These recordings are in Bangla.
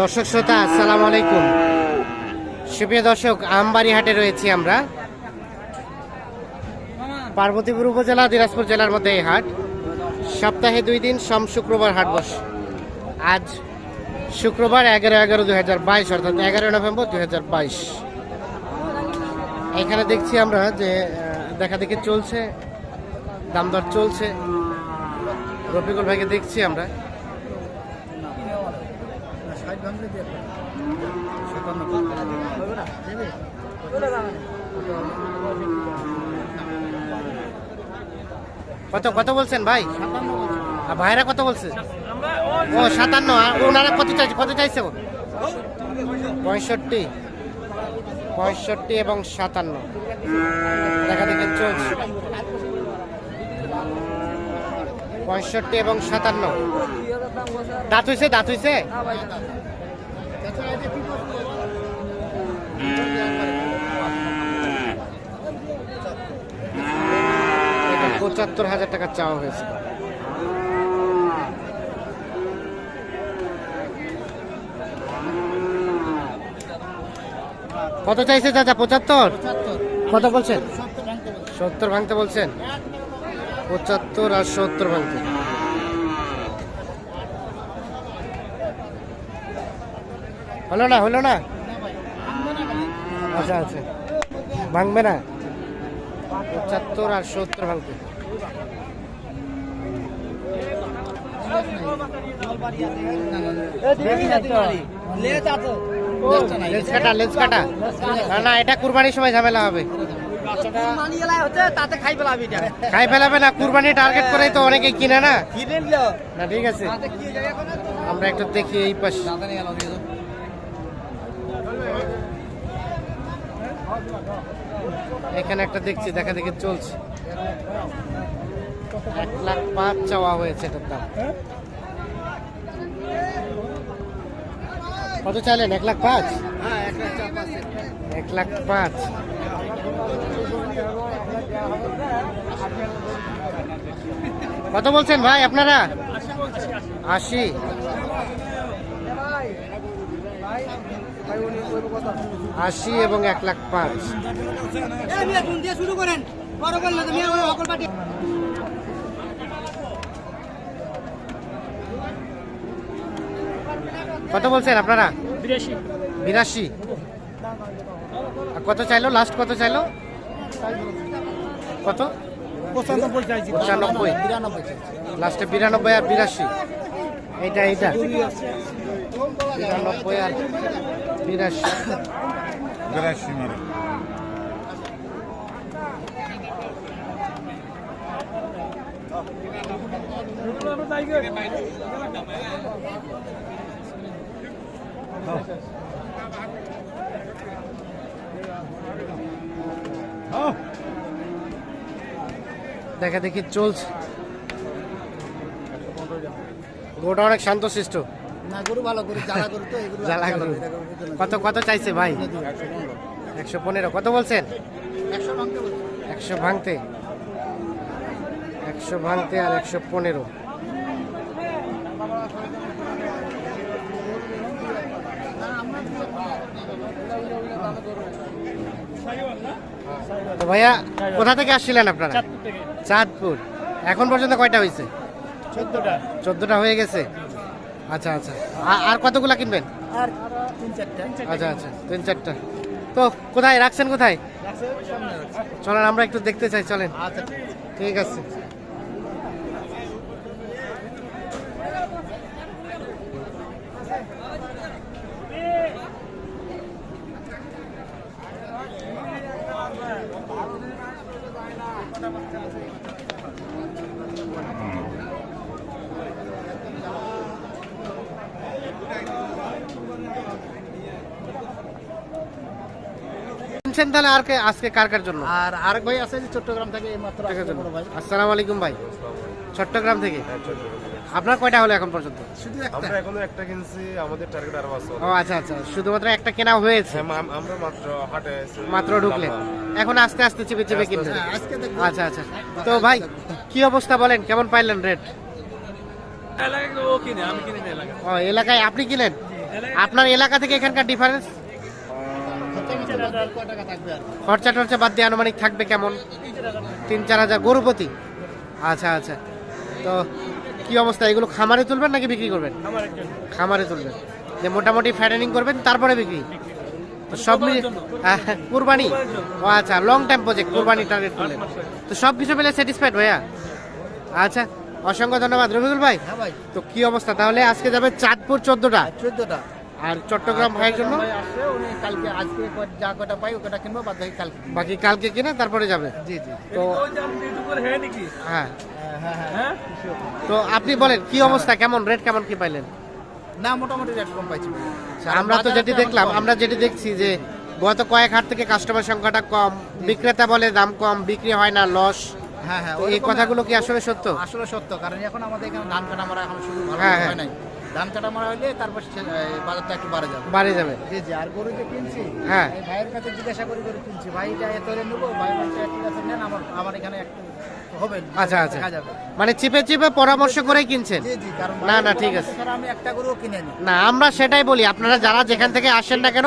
দর্শক শ্রোতা, আসসালামু আলাইকুম। সুপ্রিয় দর্শক আমবাড়ি হাটে রয়েছি আমরা। পার্বতীপুর উপজেলা, দিনাজপুর জেলার মধ্যে এই হাট। সপ্তাহে দুই দিন, সোম, শুক্রবার হাট বসে। আজ শুক্রবার এগারো এগারো দুই হাজার বাইশ, অর্থাৎ এগারো নভেম্বর দুই হাজার বাইশ। এখানে দেখছি আমরা যে দেখা দেখি চলছে দামদর চলছে। রফিকুল ভাইকে দেখছি আমরা। কত কত বলছেন ভাই? আর ভাইরা কত বলছে? ও সাতান্ন। ওনারা কত চাইছে কত চাইছে ও? পঁয়ষট্টি। পঁয়ষট্টি এবং সাতান্ন। দেখা দেখে চলছে। পঁয়ষট্টি এবং সাতান্ন। দাঁত হইছে দাঁত হইছে? এটা পঁচাত্তর হাজার টাকা চাওয়া হয়েছে। কত চাইছে চাচা পঁচাত্তর? কত বলছেন? সত্তর ভাঙতে বলছেন। পঁচাত্তর আর সত্তর ভাঙতে। হলো না হলো না? আচ্ছা আচ্ছা। ভাঙবে না? পঁচাত্তর আর সত্তর কাটা কাটা না, না এটা কুরবানির সময় ঝামেলা হবে। খাই ফেলাবে না কুরবানি টার্গেট করেই তো অনেকে কিনে না। না ঠিক আছে। আমরা একটু দেখি এই পাশ। এখানে একটা দেখছি দেখা দেখি চলছে। এক লাখ পাঁচ চাওয়া হয়েছে এটার দাম। কত চাইলেন? এক লাখ পাঁচ? এক লাখ পাঁচ। কত বলছেন ভাই আপনারা? আশি। আশি এবং এক লাখ পাঁচ। শুরু করেন কত বলছেন আপনারা? বিরাশি। কত চাইলো? লাস্ট কত চাইলো? কত? পঁচানব্বই পঁচানব্বই। লাস্টে বিরানব্বই আর বিরাশি। এইটা এইটা। বিরানব্বই আর বিরাশি। বিরাশি মারে দেখা দেখি চলছে। গোটা অনেক শান্ত শান্তশিষ্ট না গরু ভালো গরু জ্বালা গরু তো এগুলো জ্বালা গরু। কত কত চাইছে ভাই? একশো পনেরো। কত বলছেন? একশো ভাঙতে একশো ভাঙতে। আর একশো পনেরো। তো ভাইয়া কোথা থেকে আসছিলেন আপনারা? চাঁদপুর। এখন পর্যন্ত কয়টা হয়েছে? চোদ্দটা। চোদ্দটা হয়ে গেছে। আচ্ছা আচ্ছা। আর কতগুলা কিনবেন? আর তিন চারটা। আচ্ছা আচ্ছা তিন চারটা। তো কোথায় রাখছেন কোথায়? চলেন আমরা একটু দেখতে চাই চলেন। আচ্ছা ঠিক আছে। শুনছেন তাহলে আর কে- আজকে কার কার জন্য? আর আরেক ভাই আছে যে চট্টগ্রাম থেকে এই মাত্র ভাই আসসালামু আলাইকুম ভাই। চট্টগ্রাম থেকে? আপনার কয়টা হলো এখন পর্যন্ত? শুধু একটা। আমরা এখনও একটা কিনছি আমাদের টার্গেট আরও আছে। ও আচ্ছা আচ্ছা। শুধুমাত্র একটা কেনা হয়েছে? হ্যাঁ, আমরা মাত্র হাটে মাত্র ঢুকলেন। এখন আস্তে আস্তে চেপে চেপে হ্যাঁ, আজকে আচ্ছা আচ্ছা। তো ভাই কি অবস্থা বলেন? কেমন পাইলেন রেট এলাকায় ও কিনে আমি কিনে এলাকায়। আপনি কিনেন? আপনার এলাকা থেকে এখানকার ডিফারেন্স খরচা টরচা বাদ দিয়ে আনুমানিক থাকবে কেমন? তিন চার হাজার গরু প্রতি আচ্ছা আচ্ছা। তো কি অবস্থা? এগুলো খামারে তুলবেন নাকি বিক্রি করবেন? খামারে তুলবেন। যে মোটামুটি ফ্যাটেনিং করবেন তারপরে বিক্রি? তো সব মিলিয়ে হ্যাঁ, কুরবানি। ও আচ্ছা লং টাইম প্রজেক্ট কুরবানি টার্গেট করলেন। তো সব কিছু মিলে স্যাটিসফাইড ভাইয়া? আচ্ছা অসংখ্য ধন্যবাদ রবিকুল ভাই। হ্যাঁ ভাই। তো কি অবস্থা? তাহলে আজকে যাবে চাঁদপুর চোদ্দটা। চোদ্দটা। আর চট্টগ্রাম ভাইয়ের জন্য? ভাই আসছে উনি কালকে আজকে যা কটা পাই ওটা কিনবো বাকি কালকে। বাকি কালকে কিনা তারপরে যাবে? জি জি। তো হ্যাঁ হ্যাঁ। হ্যাঁ তো আপনি বলেন কি অবস্থা কেমন রেট কেমন কি পাইলেন? না মোটামুটি রেট কম পাইছি আমরা তো যেটি দেখলাম আমরা যেটি দেখছি যে গত কয়েক হাট থেকে কাস্টমার সংখ্যাটা কম বিক্রেতা বলে দাম কম বিক্রি হয় না লস হ্যাঁ হ্যাঁ এই কথাগুলো কি আসলে সত্য? আসলে সত্য কারণ এখন আমাদের এখানে ধান কাটা মারা এখন শুরু ভালো হ্যাঁ, হ্যাঁ। হয় নাই। ধান কাটা মারা হলে তারপর বাজারটা একটু বাড়ে যাবে। বাড়ে যাবে। জি জি আর গরু যে কিনছি হ্যাঁ। ভাইয়ের কাছে জিজ্ঞাসা করে করে কিনছি। ভাই এটা এত নেব ভাই বলছে ঠিক আছে নেন আমার আমার এখানে একটু হবে আচ্ছা আচ্ছা। মানে চিপে চিপে পরামর্শ করে কিনছেন? জি জি কারণ না, না, ঠিক আছে। আমি একটা গরুও কিনে নি। আমরা সেটাই বলি আপনারা যারা যেখান থেকে আসেন না কেন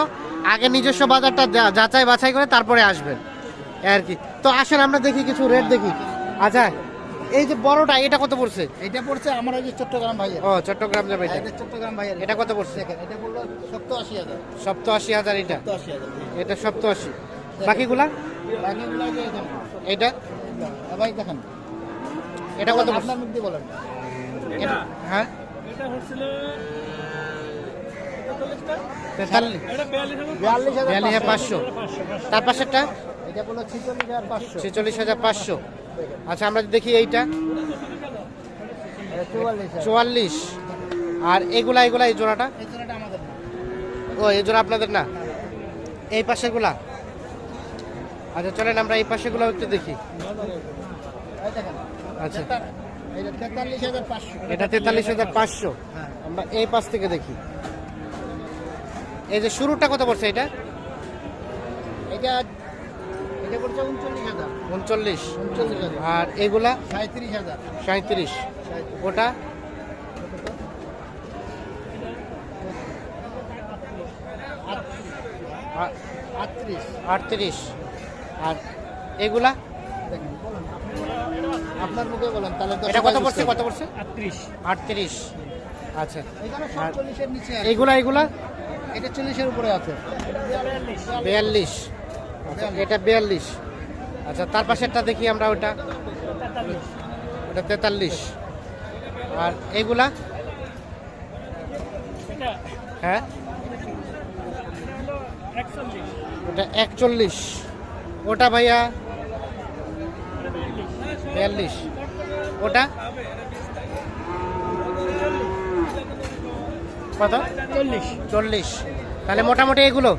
আগে নিজস্ব বাজারটা যাচাই বাছাই করে তারপরে আসবেন। আর কি। তো আসেন আমরা দেখি কিছু রেট দেখি। আচ্ছা এই যে বড়টা এটা কত পড়ছে? এটা পড়ছে আমার ওই যে চট্টগ্রাম ভাইয়ের। ও চট্টগ্রাম যাবে এটা এটা চট্টগ্রাম ভাইয়ের। এটা কত পড়ছে? দেখেন এটা বলল সত্তর আশি হাজার সপ্তাহ আশি হাজার এটা এটা সপ্তাহ আশি বাকিগুলা? বাকিগুলো যে এটা? ভাই দেখেন। এটা কত? আপনার মুখ দিয়ে বলেন। এটা- হ্যাঁ? বিয়াল্লিশ হাজার বিয়াল্লিশ হাজার পাঁচশো। তার পাশেরটা এটা বলল ছিচল্লিশ হাজার পাঁচশো ছেচল্লিশ হাজার পাঁচশো। আচ্ছা আমরা দেখি এইটা। চুয়াল্লিশ। আর এগুলা এগুলা, এই জোড়াটা। ও, এই জোড়া আপনাদের না? এই পাশেরগুলা? আচ্ছা চলেন আমরা এই পাশেগুলো একটু দেখি। আচ্ছা। এটা তেতাল্লিশ হাজার পাঁচশো। আমরা এই পাশ থেকে দেখি। এই যে শুরুটা কত পড়ছে এটা? এটা এটা উনচল্লিশ হাজার। উনচল্লিশ। উনচল্লিশ হাজার। আর এগুলা? সাঁত্রিশ হাজার। সাঁত্রিশ ওটা? আটত্রিশ। আটত্রিশ। আর এগুলা? দেখেন বলুন আপনার মুখে বলেন তাহলে তো এটা কত পড়ছে? কত পড়ছে? আটত্রিশ। আচ্ছা। নিচে আছে। এগুলা এগুলা? এটা চল্লিশের উপরে আছে। বিয়াল্লিশ। আচ্ছা এটা বিয়াল্লিশ। আচ্ছা তার পাশেরটা দেখি আমরা ওটা। ওটা তেতাল্লিশ। আর এগুলা? হ্যাঁ? ওটা একচল্লিশ। ওটা ভাইয়া? বিয়াল্লিশ। ওটা? কত? চল্লিশ। চল্লিশ। তাহলে মোটামুটি এগুলো?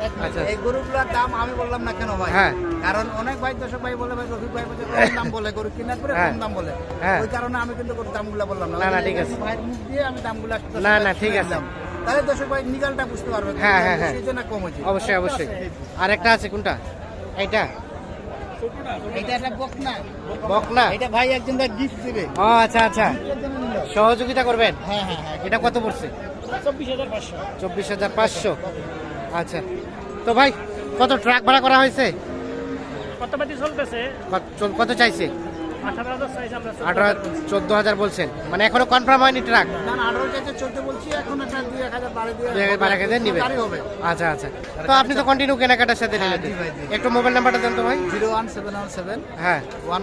এই- আচ্ছা। এই গরুগুলোর দাম আমি বললাম না কেন ভাই? হ্যাঁ। কারণ অনেক ভাই দর্শক ভাই বলে ভাই রফিক ভাই বলছে কম দাম বলে গরু কেনার পরে হ্যাঁ। কম দাম বলে। হ্যাঁ। ওই কারণে আমি কিন্তু গরুর দামগুলো বললাম না। না, না, ঠিক আছে। ভাইয়ের মুখ দিয়ে আমি দামগুলো না, না, ঠিক আছে। তাহলে দর্শক ভাই নিগালটা বুঝতে পারবে হ্যাঁ, হ্যাঁ, হ্যাঁ। সেই জন্য কম হয়েছে। অবশ্যই অবশ্যই। আর একটা আছে কোনটা? এইটা? এটা একটা বক না এটা ভাই একজন গিফট দিবে। ও আচ্ছা আচ্ছা। সহযোগিতা করবেন? হ্যাঁ হ্যাঁ হ্যাঁ। এটা কত পড়ছে? চব্বিশ হাজার পাঁচশো। আচ্ছা। তো ভাই কত ট্রাক ভাড়া করা হয়েছে? কত চাইছে? আঠারো হাজার চাইছে চোদ্দ হাজার বলছেন। মানে এখনও কনফার্ম হয়নি ট্রাক আচ্ছা আচ্ছা। তো আপনি তো কন্টিনিউ কেনাকাটার সাথে হ্যাঁ, একটু মোবাইল নাম্বারটা দেন তো ভাই। Zero one seven one seven. হ্যাঁ। One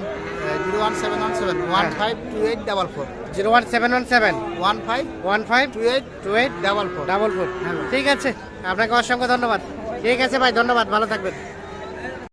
zero one seven one seven. One হ্যাঁ। Five two eight double four. Zero one seven one seven. One five one five two eight two eight double four. Double four. ঠিক আছে। আপনাকে অসংখ্য ধন্যবাদ। ঠিক আছে ভাই ধন্যবাদ ভালো থাকবেন।